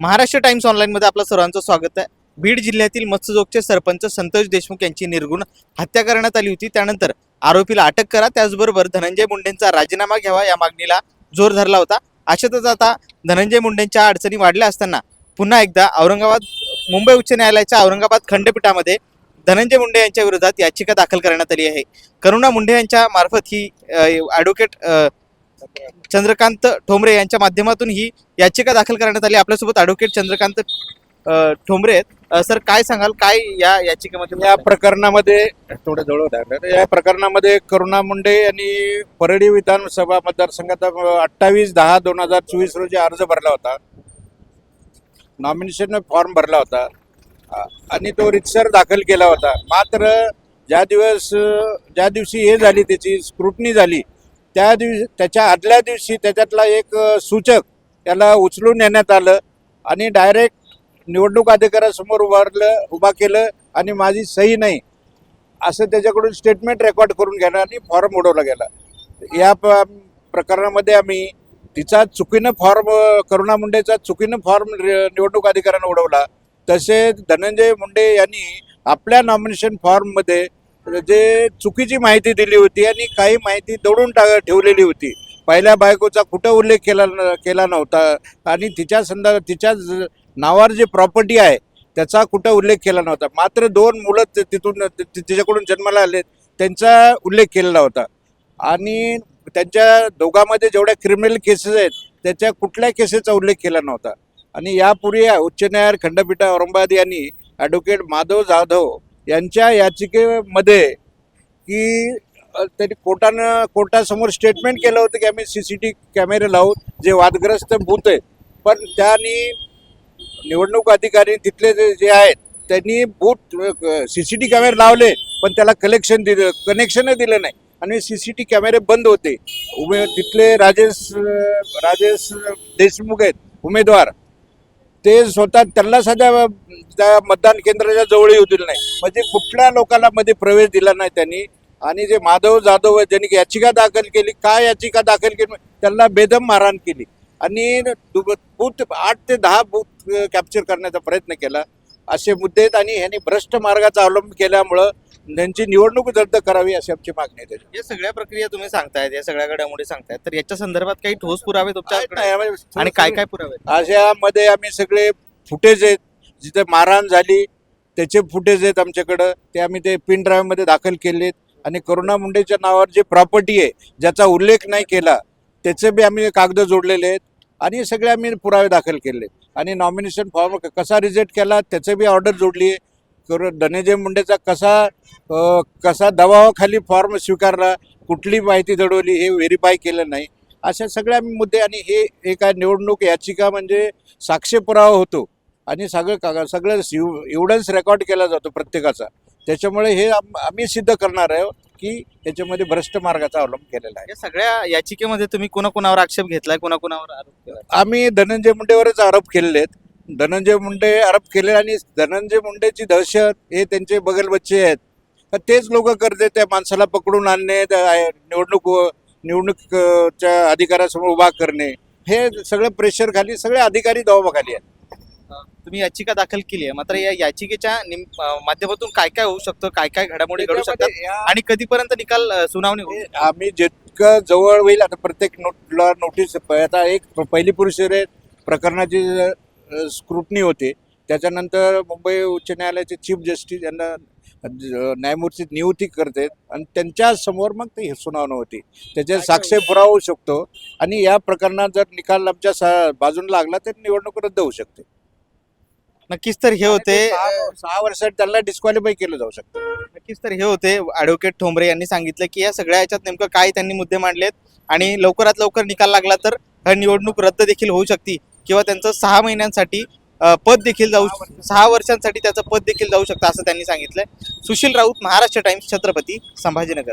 Maharashtra times online मध्ये आपलं सर्वांचं स्वागत आहे. बीड जिल्ह्यातील मत्स्यजोगचे सरपंच संतोष देशमुख यांची निर्गुण हत्या करण्यात आली होती. त्यानंतर आरोपीला अटक करा. त्याचबरोबर धनंजय मुंडेंचा राजीनामा घ्यावा या मागणीला जोर धरला होता. अशातच आता धनंजय मुंडेंच्या अडचणी वाढल्या असताना पुन्हा एकदा औरंगाबाद मुंबई उच्च न्यायालयाच्या औरंगाबाद खंडपीठामध्ये धनंजय मुंडे यांच्या विरोधात याचिका दाखल करण्यात आली आहे. करुणा मुंडे यांच्या मार्फत ही ॲडव्होकेट चंद्रकांत ठोंबरे यांच्या माध्यमातून ही याचिका दाखल करण्यात आली. आपल्यासोबत ॲडव्होकेट चंद्रकांत ठोंबरे आहेत. सर काय सांगाल? काय या याचिकेमध्ये या प्रकरणामध्ये थोडं जवळ होतं. या प्रकरणामध्ये करुणा मुंडे यांनी परळी विधानसभा मतदारसंघात अठ्ठावीस दहा दोन हजार चोवीस रोजी अर्ज भरला होता. नॉमिनेशन फॉर्म भरला होता. आणि तो रितसर दाखल केला होता. मात्र ज्या दिवस ज्या दिवशी हे झाली त्याची स्क्रुटनी झाली त्या दिवशी त्याच्या आदल्या दिवशी त्याच्यातला एक सूचक त्याला उचलून नेण्यात आलं आणि डायरेक्ट निवडणूक अधिकाऱ्यासमोर उभारलं उभा केलं आणि माझी सही नाही असं त्याच्याकडून स्टेटमेंट रेकॉर्ड करून घेणं आणि फॉर्म उडवला गेला. या प- प्रकरणामध्ये आम्ही तिचा चुकीनं फॉर्म करुणा मुंडेचा चुकीनं फॉर्म निवडणूक अधिकाऱ्यानं उडवला. तसेच धनंजय मुंडे यांनी आपल्या नॉमिनेशन फॉर्ममध्ये जे चुकीची माहिती दिली होती आणि काही माहिती दडून टा ठेवलेली होती. पहिल्या बायकोचा कुठं उल्लेख केला न- केला नव्हता आणि तिच्या संदर्भात तिच्या नावावर जे प्रॉपर्टी आहे त्याचा कुठं उल्लेख केला नव्हता. मात्र दोन मुलं तिथून तिच्याकडून जन्माला आले त्यांचा उल्लेख केलेला होता. आणि त्यांच्या दोघांमध्ये जेवढ्या क्रिमिनल केसेस आहेत त्याच्या कुठल्या केसेसचा उल्लेख केला नव्हता. आणि यापूर्वी उच्च न्यायालय खंडपीठ औरंगाबाद यांनी ॲडव्होकेट माधव जाधव यांच्या याचिकेमध्ये की त्यांनी कोर्टानं कोर्टासमोर स्टेटमेंट केलं होतं की आम्ही सी सी टी कॅमेरे लावू जे वादग्रस्त भूत आहेत पण त्यांनी निवडणूक अधिकारी तिथले जे जे आहेत त्यांनी बूथ सी सी टी कॅमेरे लावले पण त्याला कलेक्शन दिलं कनेक्शनच दिलं नाही. आणि सी सी टी कॅमेरे बंद होते. उमे तिथले राजेश राजेश देशमुख आहेत उमेदवार. ते स्वतः त्यांना सध्या त्या मतदान केंद्राच्या जवळ येऊ दिलं नाही. म्हणजे कुठल्या लोकांना मध्ये प्रवेश दिला नाही त्यांनी. आणि जे माधव जाधव आहेत, ज्यांनी याचिका दाखल केली काय याचिका दाखल केली त्यांना बेदम मारहाण केली. आणि बूथ आठ ते दहा बूथ कॅप्चर करण्याचा प्रयत्न केला. असे मुद्दे आहेत आणि ह्यांनी भ्रष्ट मार्गाचा अवलंब केल्यामुळं त्यांची निवडणूक रद्द करावी अशी आमची मागणी आहे त्याच्यात. या सगळ्या प्रक्रिया तुम्ही सांगतायत या सगळ्या घडामोडी सांगतायत तर याच्या संदर्भात काही ठोस पुरावे? आणि आणि काय काय पुरावे आहेत? अशामध्ये आम्ही सगळे फुटेज आहेत जिथे मारहाण झाली त्याचे फुटेज आहेत आमच्याकडं ते आम्ही ते पिन ड्राईव्हमध्ये दाखल केलेत आणि करुणा मुंडेच्या नावावर जी प्रॉपर्टी आहे ज्याचा उल्लेख नाही केला त्याचे बी आम्ही कागद जोडलेले आहेत आणि सगळे आम्ही पुरावे दाखल केले आणि नॉमिनेशन फॉर्म कसा रिजेक्ट केला त्याचं बी ऑर्डर जोडली आहे करू धनंजय मुंडेचा कसा कसा दबावाखाली फॉर्म स्वीकारला कुठली माहिती दडवली हे व्हेरीफाय केलं नाही. अशा सगळ्या मुद्दे आणि हे एक निवडणूक याचिका म्हणजे साक्ष पुरावा होतो. आणि सगळं काग- सगळं एव्हिडन्स रेकॉर्ड केला जातो प्रत्येकाचा. त्याच्यामुळे हे आम- आम्ही सिद्ध करणार आहे की याच्यामध्ये भ्रष्ट मार्गाचा अवलंब केलेला आहे. या सगळ्या याचिकेमध्ये तुम्ही कोणाकोणावर आक्षेप घेतलाय कोणाकोणावर आरोप केलाय? आम्ही धनंजय मुंडेवरच आरोप केलेले आहेत. धनंजय मुंडे आरोप केले आणि धनंजय मुंडेची दहशत हे त्यांचे बगल बच्चे आहेत. तर तेच लोक करते त्या माणसाला पकडून आणणे निवडणूक निवडणूकच्या अधिकाऱ्यासमोर उभा करणे. हे सगळं प्रेशर खाली सगळे अधिकारी दबावाखाली आहेत. तुम्ही याचिका दाखल केली आहे. मात्र या याचिकेच्या माध्यमातून काय काय होऊ शकतं काय काय घडामोडी घडू शकतात आणि कधीपर्यंत निकाल सुनावणी होईल आम्ही जितकं जवळ होईल आता प्रत्येक नोटला नोटीस आता एक पहिली पुरुष प्रकरणाची स्क्रुटनी होते. त्याच्यानंतर मुंबई उच्च न्यायालयाचे चीफ जस्टिस यांना न्यायमूर्ती नियुक्ती करते आणि त्यांच्यासमोर मग ते सुनावणी होती. त्याचे साक्ष पुरावा होऊ शकतो आणि या प्रकरणात जर निकाल आमच्या सा- बाजूला लागला तर निवडणूक रद्द होऊ शकते. नक्कीच तर हे होते. सहा- सहा वर्षात त्यांना डिस्क्वालिफाय केलं जाऊ शकतं. नक्कीच तर हे होते. ॲडव्होकेट ठोंबरे यांनी सांगितलं की या सगळ्या याच्यात नेमकं काय त्यांनी मुद्दे मांडलेत आणि लवकरात लवकर निकाल लागला तर ही निवडणूक रद्द देखील होऊ शकते. किंवा त्यांचं सहा महिन्यांसाठी पद देखील जाऊ सहा वर्षांसाठी त्याचं पद देखील जाऊ शकतं असं त्यांनी सांगितलंय. सुशील राऊत महाराष्ट्र टाइम्स छत्रपती संभाजीनगर.